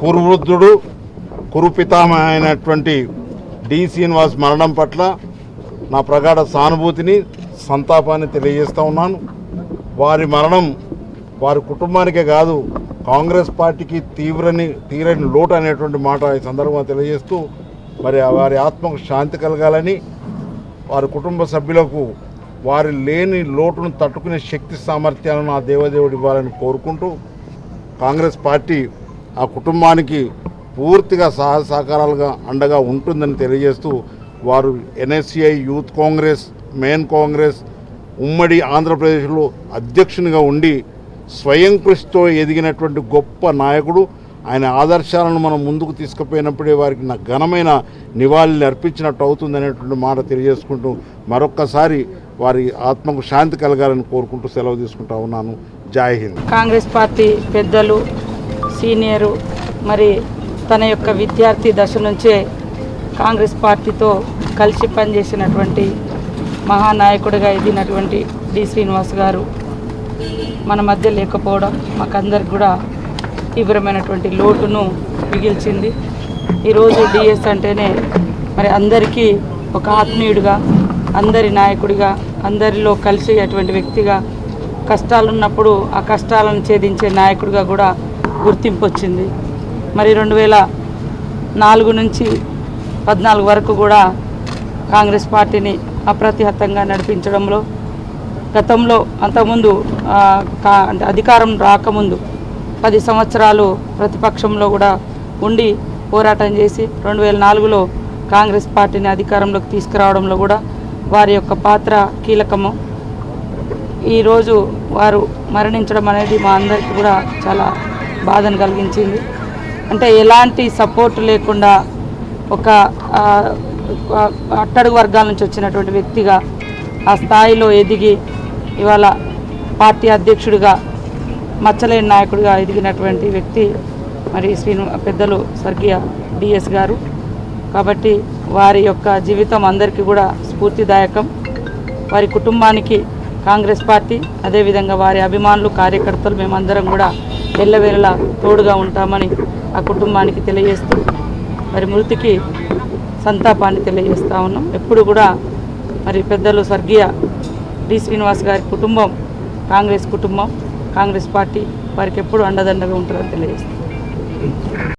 కురువృద్ధుడు కురుపితామహ అయినటువంటి డి. శ్రీనివాస్ మరణం పట్ల నా ప్రగాఢ సానుభూతిని సంతాపాన్ని తెలియజేస్తూ ఉన్నాను. వారి మరణం వారి కుటుంబానికే కాదు కాంగ్రెస్ పార్టీకి తీవ్రని తీరని లోటు అనేటువంటి మాట ఈ సందర్భంగా తెలియజేస్తూ మరి వారి ఆత్మకు శాంతి కలగాలని వారి కుటుంబ సభ్యులకు వారి లేని లోటును తట్టుకునే శక్తి సామర్థ్యాలను ఆ దేవదేవుడు ఇవ్వాలని కోరుకుంటూ కాంగ్రెస్ పార్టీ ఆ కుటుంబానికి పూర్తిగా సహాయ సహకారాలుగా అండగా ఉంటుందని తెలియజేస్తూ వారు NSCI youth Congress main Congress ఉమ్మడి ఆంధ్రప్రదేశ్లో అధ్యక్షునిగా ఉండి స్వయం కృషితో ఎదిగినటువంటి గొప్ప నాయకుడు. ఆయన ఆదర్శాలను మనం ముందుకు తీసుకుపోయినప్పుడే వారికి నా ఘనమైన నివాళులు అర్పించినట్టు అవుతుందనేటువంటి మాట తెలియజేసుకుంటూ మరొక్కసారి వారి ఆత్మకు శాంతి కలగాలని కోరుకుంటూ సెలవు తీసుకుంటా ఉన్నాను. జై హింద్. కాంగ్రెస్ పార్టీ పెద్దలు సీనియరు మరి తన యొక్క విద్యార్థి దశ నుంచే కాంగ్రెస్ పార్టీతో కలిసి పనిచేసినటువంటి మహానాయకుడిగా ఎదిగినటువంటి డి. శ్రీనివాస్ గారు మన మధ్య లేకపోవడం మాకందరికి కూడా తీవ్రమైనటువంటి లోటును మిగిల్చింది. ఈరోజు డిఎస్ అంటేనే మరి అందరికీ ఒక ఆత్మీయుడిగా అందరి నాయకుడిగా అందరిలో కలిసి అటువంటి వ్యక్తిగా కష్టాలున్నప్పుడు ఆ కష్టాలను ఛేదించే నాయకుడిగా కూడా గుర్తింపు వచ్చింది మరి రెండు వేల నాలుగు నుంచి పద్నాలుగు వరకు కూడా కాంగ్రెస్ పార్టీని అప్రతిహతంగా నడిపించడంలో గతంలో అంతకుముందు కా- అంటే అధికారం రాకముందు పది సంవత్సరాలు ప్రతిపక్షంలో కూడా ఉండి పోరాటం చేసి రెండు వేల నాలుగులో కాంగ్రెస్ పార్టీని అధికారంలోకి తీసుకురావడంలో కూడా వారి యొక్క పాత్ర కీలకము. ఈరోజు వారు మరణించడం అనేది మా అందరికీ కూడా చాలా బాధను కలిగించింది. అంటే ఎలాంటి సపోర్ట్ లేకుండా ఒక అట్టడుగు వర్గాల నుంచి వచ్చినటువంటి వ్యక్తిగా ఆ స్థాయిలో ఎదిగి ఇవాళ పార్టీ అధ్యక్షుడిగా మచ్చలేని నాయకుడిగా ఎదిగినటువంటి వ్యక్తి మరి శ్రీను పెద్దలు స్వర్గీయ డిఎస్ గారు. కాబట్టి వారి యొక్క జీవితం అందరికీ కూడా స్ఫూర్తిదాయకం. వారి కుటుంబానికి కాంగ్రెస్ పార్టీ అదేవిధంగా వారి అభిమానులు కార్యకర్తలు మేమందరం కూడా ఎల్లవేళలా తోడుగా ఉంటామని ఆ కుటుంబానికి తెలియజేస్తూ మరి మృతికి సంతాపాన్ని తెలియజేస్తూ ఉన్నాం. ఎప్పుడు కూడా మరి పెద్దలు స్వర్గీయ డి. శ్రీనివాస్ గారి కుటుంబం కాంగ్రెస్ కుటుంబం కాంగ్రెస్ పార్టీ వారికి ఎప్పుడు అండదండగా ఉంటుందని తెలియజేస్తాం.